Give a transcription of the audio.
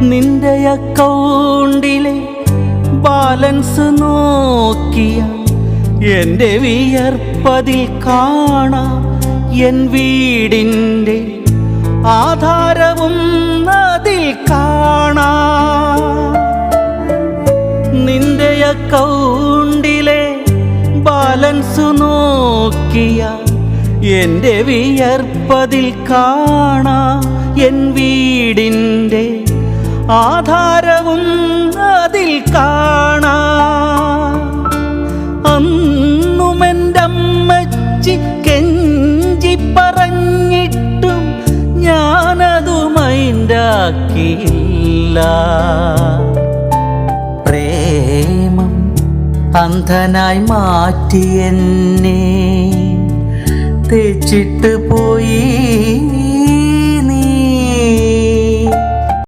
നിന്റെ അക്കൗണ്ടിലെ ബാലൻസ് നോക്കിയ എന്റെ വിയർപ്പതിൽ കാണാം എൻ വീടിന്റെ ആധാരവും അതിൽ കാണാം. നിന്റെ അക്കൗണ്ടിലെ ബാലൻസ് നോക്കിയ എന്റെ വിയർപ്പതിൽ കാണാം എൻ വീടിന്റെ ആധാരവും അതിൽ കാണാം. അന്നും എന്റെ അമ്മച്ചി കെഞ്ചി പറഞ്ഞിട്ടും ഞാനതു മൈൻഡാക്കിയില്ല പ്രേമം അന്ധനായി മാറ്റി എന്നെ തെച്ചിട്ട് പോയി.